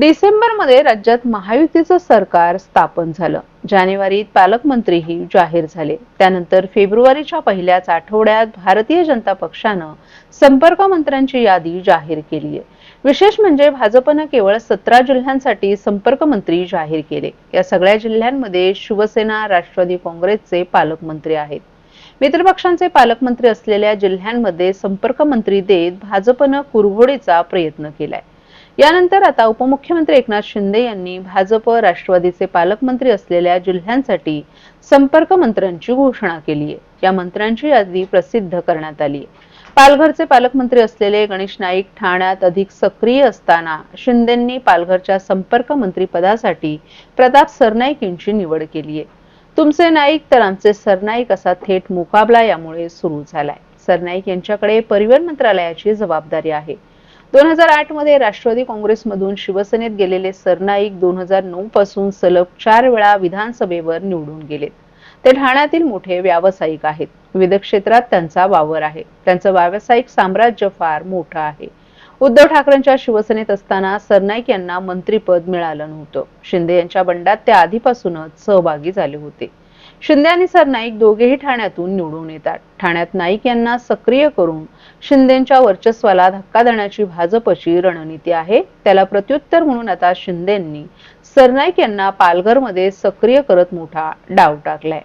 डिसेंबरमध्ये राज्यात महायुतीचं सरकार स्थापन झालं. जानेवारीत पालकमंत्रीही जाहीर झाले. त्यानंतर फेब्रुवारीच्या पहिल्याच आठवड्यात भारतीय जनता पक्षानं संपर्क मंत्र्यांची यादी जाहीर केली आहे. विशेष म्हणजे भाजपनं केवळ सतरा जिल्ह्यांसाठी संपर्क मंत्री जाहीर केले. या सगळ्या जिल्ह्यांमध्ये शिवसेना राष्ट्रवादी काँग्रेसचे पालकमंत्री आहेत. मित्रपक्षांचे पालकमंत्री असलेल्या जिल्ह्यांमध्ये संपर्क मंत्री देत भाजपनं कुरघोडीचा प्रयत्न केलाय. यानंतर आता उपमुख्यमंत्री एकनाथ शिंदे यांनी भाजप राष्ट्रवादीचे पालकमंत्री असलेल्या जिल्ह्यांसाठी संपर्क मंत्र्यांची घोषणा केली आहे. या मंत्र्यांची यादी प्रसिद्ध करण्यात आली आहे. पालघरचे पालकमंत्री असलेले गणेश नाईक ठाण्यात अधिक सक्रिय असताना शिंदेंनी पालघरच्या संपर्क मंत्री पदासाठी प्रताप सरनाईक यांची निवड केली आहे. तुमचे नाईक तर आमचे सरनाईक असा थेट मुकाबला यामुळे सुरू झालाय. सरनाईक यांच्याकडे परिवहन मंत्रालयाची जबाबदारी आहे. दोन हजार आठमध्ये राष्ट्रवादी काँग्रेसमधून शिवसेनेत गेलेले सरनाईक दोन हजार नऊ पासून सलग चार वेळा विधानसभेवर निवडून गेलेत. ते ठाण्यातील मोठे व्यावसायिक आहेत. विविध क्षेत्रात त्यांचा वावर आहे. त्यांचं व्यावसायिक साम्राज्य फार मोठं आहे. उद्धव ठाकरेंच्या शिवसेनेत असताना सरनाईक यांना मंत्रीपद मिळालं नव्हतं. शिंदे यांच्या बंडात ते आधीपासूनच सहभागी झाले होते. शिंदे आणि सरनाईक दोघेही ठाण्यातून निवडून येतात. ठाण्यात नाईक यांना सक्रिय करून शिंदेच्या वर्चस्वाला धक्का देण्याची भाजपची रणनीती आहे. त्याला प्रत्युत्तर म्हणून आता शिंदेंनी सरनाईक यांना पालघरमध्ये सक्रिय करत मोठा डाव टाकलाय.